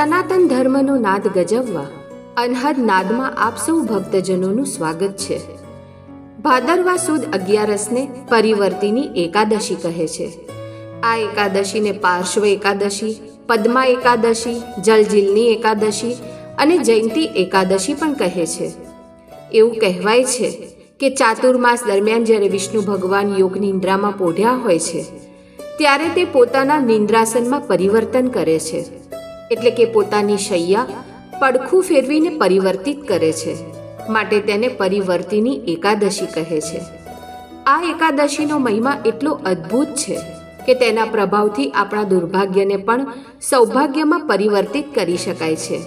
સનાતન ધર્મનો નાદ ગજવવા, અનહદ નાદમાં આપ સૌ ભક્તજનોનું સ્વાગત છે. ભાદરવા સુદ અગિયારસને પરિવર્તિની એકાદશી કહે છે. આ એકાદશીને પાર્શ્વ એકાદશી, પદ્મા એકાદશી, જલજીલની એકાદશી અને જયંતી એકાદશી પણ કહે છે. એવું કહેવાય છે કે ચાતુર્માસ દરમિયાન જ્યારે વિષ્ણુ ભગવાન યોગ નિંદ્રામાં પોઢ્યા હોય છે, ત્યારે તે પોતાના નિંદ્રાસનમાં પરિવર્તન કરે છે. એટલે કે પોતાની શૈયા પડખું ફેરવીને પરિવર્તિત કરે છે. માટે તેને પરિવર્તિની એકાદશી કહે છે. આ એકાદશીનો મહિમા એટલો અદ્ભુત છે કે તેના પ્રભાવથી આપણા દુર્ભાગ્યને પણ સૌભાગ્યમાં પરિવર્તિત કરી શકાય છે.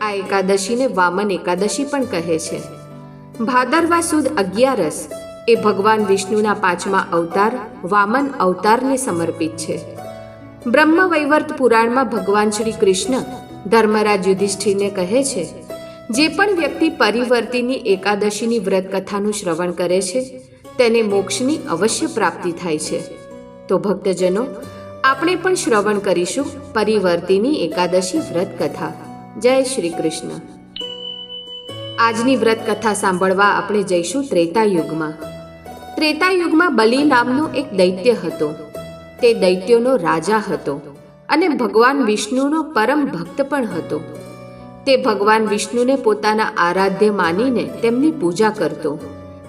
આ એકાદશીને વામન એકાદશી પણ કહે છે. ભાદરવા સુદ અગિયારસ એ ભગવાન વિષ્ણુના પાંચમા અવતાર વામન અવતારને સમર્પિત છે. બ્રહ્મ વૈવર્ત પુરાણમાં ભગવાન શ્રી કૃષ્ણ ધર્મરાજ યુધિષ્ઠિરને કહે છે, જે પણ વ્યક્તિ પરિવર્તિની એકાદશીની વ્રત કથાનું શ્રવણ કરે છે, તેને મોક્ષની અવશ્ય પ્રાપ્તિ થાય છે. તો ભક્તજનો, આપણે પણ શ્રવણ કરીશું પરિવર્તિની એકાદશી વ્રત કથા જય શ્રી કૃષ્ણ. આજની વ્રત કથા સાંભળવા આપણે જઈશું ત્રેતા યુગમાં ત્રેતા યુગમાં બલિ નામનો એક દૈત્ય હતો. તે દૈત્યોનો રાજા હતો અને ભગવાન વિષ્ણુનો પરમ ભક્ત પણ હતો. તે ભગવાન વિષ્ણુને પોતાના આરાધ્ય માનીને તેમની પૂજા કરતો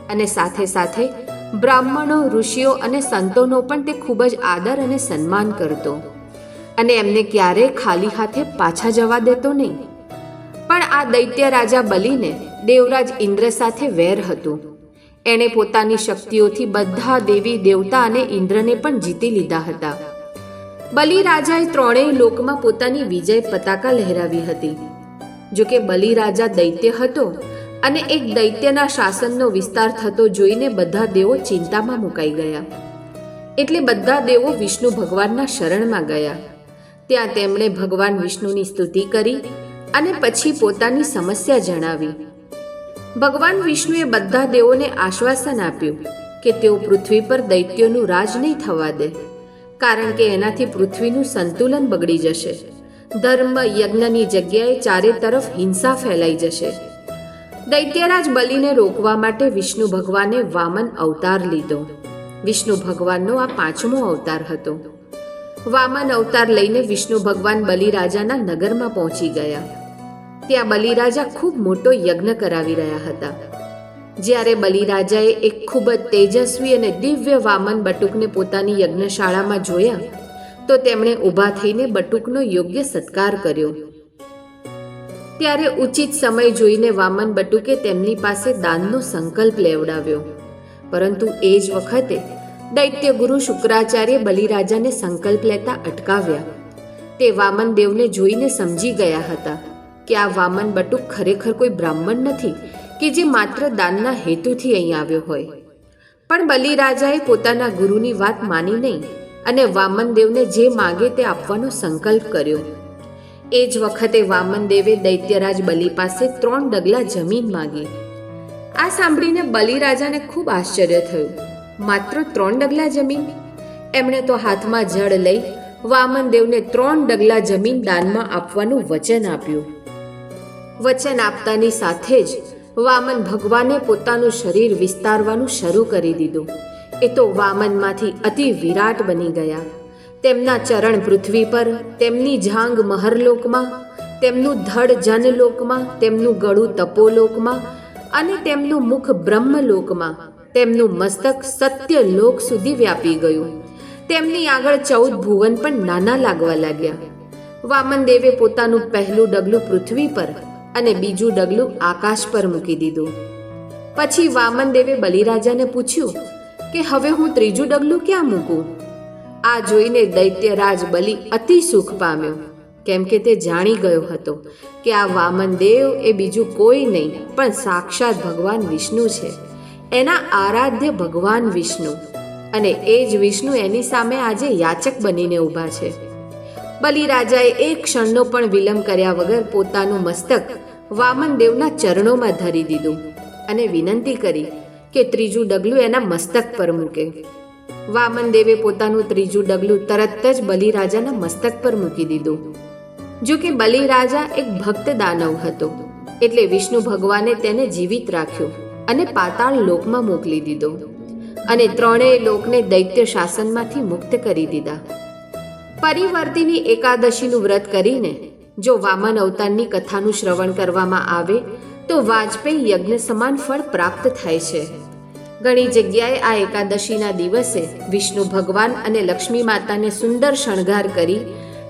અને સાથે સાથે બ્રાહ્મણો, ઋષિઓ અને સંતોનો પણ તે ખૂબ જ આદર અને સન્માન કરતો અને એમને ક્યારેય ખાલી હાથે પાછા જવા દેતો નહીં. પણ આ દૈત્ય રાજા બલીને દેવરાજ ઇન્દ્ર સાથે વેર હતું. એણે પોતાની શક્તિઓથી બધા દેવી દેવતા અને ઇન્દ્રને પણ જીતી લીધા હતા. બલિરાજાએ ત્રણેય લોકમાં પોતાની વિજય પતાકા લહેરાવી હતી. જો કે બલિ દૈત્ય હતો અને એક દૈત્યના શાસનનો વિસ્તાર થતો જોઈને બધા દેવો ચિંતામાં મુકાઈ ગયા. એટલે બધા દેવો વિષ્ણુ ભગવાનના શરણમાં ગયા. ત્યાં તેમણે ભગવાન વિષ્ણુની સ્તુતિ કરી અને પછી પોતાની સમસ્યા જણાવી. ભગવાન વિષ્ણુએ બધા દેવોને આશ્વાસન આપ્યું કે તેઓ પૃથ્વી પર દૈત્યોનું રાજ નહીં થવા દે, કારણ કે એનાથી પૃથ્વીનું સંતુલન બગડી જશે. ધર્મ યજ્ઞની જગ્યાએ ચારે તરફ હિંસા ફેલાઈ જશે. દૈત્યરાજ બલિને રોકવા માટે વિષ્ણુ ભગવાને વામન અવતાર લીધો. વિષ્ણુ ભગવાનનો આ પાંચમો અવતાર હતો. વામન અવતાર લઈને વિષ્ણુ ભગવાન બલિરાજાના નગરમાં પહોંચી ગયા. ત્યાં બલિરાજા ખૂબ મોટો યજ્ઞ કરાવી રહ્યા હતા. જ્યારે બલિરાજાએ એક ખૂબ જ તેજસ્વી અને દિવ્ય વામન બટુકને પોતાની યજ્ઞશાળામાં જોયા, તો તેમણે ઊભા થઈને બટુકનો યોગ્ય સત્કાર કર્યો. ત્યારે ઉચિત સમય જોઈને વામન બટુકે તેમની પાસે દાનનો સંકલ્પ લેવડાવ્યો. પરંતુ એ જ વખતે દૈત્ય ગુરુ શુક્રાચાર્ય બલિરાજાને સંકલ્પ લેતા અટકાવ્યા. તે વામન દેવને જોઈને સમજી ગયા હતા. કે આ વામન બટુક ખરેખર કોઈ બ્રાહ્મણ નથી, કે જે માત્ર દાનના હેતુથી અહીં આવ્યો હોય. પણ બલિરાજાએ પોતાના ગુરુની વાત માની નહીં અને વામનદેવને જે માગે તે આપવાનો સંકલ્પ કર્યો. એ જ વખતે વામનદેવે દૈત્યરાજ બલિ પાસે ત્રણ ડગલા જમીન માગી. આ સાંભળીને બલિરાજાને ખૂબ આશ્ચર્ય થયું. માત્ર ત્રણ ડગલા જમીન? એમણે તો હાથમાં જળ લઈ વામનદેવને ત્રણ ડગલા જમીન દાનમાં આપવાનું વચન આપ્યું. વચન આપતાની સાથે જ વામન ભગવાને પોતાનું શરીર વિસ્તારવાનું શરૂ કરી દીધું. એ તો વામનમાંથી અતિ વિરાટ બની ગયા. તેમના ચરણ પૃથ્વી પર, તેમની જાંગ મહરલોકમાં, તેમનું ધડ જનલોકમાં, તેમનું ગળું તપોલોકમાં અને તેમનું મુખ બ્રહ્મલોકમાં તેમનું મસ્તક સત્ય લોક સુધી વ્યાપી ગયું. તેમની આગળ ચૌદ ભુવન પણ નાના લાગવા લાગ્યા. વામન દેવે પોતાનું પહેલું ડગલું પૃથ્વી પર અને બીજું ડગલું આકાશ પર મૂકી દીધું. પછી વામન દેવે બલિરાજાને પૂછ્યું કે હવે હું ત્રીજું ડગલું ક્યાં મૂકું? આ જોઈને દૈત્યરાજ બલિ અતિ સુખ પામ્યો, કેમ કે તે જાણી ગયો હતો કે આ વામન દેવ એ બીજું કોઈ નહીં, પણ સાક્ષાત ભગવાન વિષ્ણુ છે. એના આરાધ્ય ભગવાન વિષ્ણુ. અને એ જ વિષ્ણુ એની સામે આજે યાચક બનીને ઊભા છે. બલિરાજાએ એક ક્ષણનો પણ વિલંબ કર્યા વગર પોતાનું મસ્તક વામનદેવના ચરણોમાં ધરી દીધું અને વિનંતી કરી કે ત્રીજું ડગલું એના મસ્તક પર મૂકે. વામનદેવે પોતાનું ત્રીજું ડગલું તરત જ બલિરાજાના મસ્તક પર મૂકી દીધું. જો કે બલિરાજા એક ભક્ત દાનવ હતો, એટલે વિષ્ણુ ભગવાને તેને જીવિત રાખ્યો અને પાતાળ લોકમાં મોકલી દીધો અને ત્રણેય લોકને દૈત્ય શાસનમાંથી મુક્ત કરી દીધા. પરિવર્તિની એકાદશીનું વ્રત કરીને જો વામન અવતારની કથાનું શ્રવણ કરવામાં આવે, તો વાજપેયી યજ્ઞ સમાન ફળ પ્રાપ્ત થાય છે. ઘણી જગ્યાએ આ એકાદશીના દિવસે વિષ્ણુ ભગવાન અને લક્ષ્મી માતાને સુંદર શણગાર કરી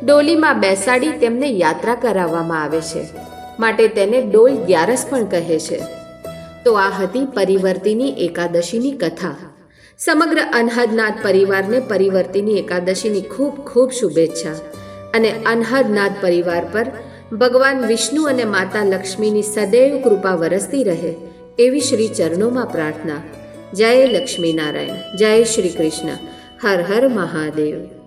ડોલીમાં બેસાડી તેમને યાત્રા કરાવવામાં આવે છે. માટે તેને ડોલ ગ્યારસ પણ કહે છે. તો આ હતી પરિવર્તિની એકાદશીની કથા. સમગ્ર અનહદનાથ પરિવારને પરિવર્તિની એકાદશીની ખૂબ ખૂબ શુભેચ્છા અને અનહદનાથ પરિવાર પર ભગવાન વિષ્ણુ અને માતા લક્ષ્મીની સદૈવ કૃપા વરસતી રહે એવી શ્રી ચરણોમાં પ્રાર્થના. જય લક્ષ્મીનારાયણ, જય શ્રી કૃષ્ણ. હર હર મહાદેવ.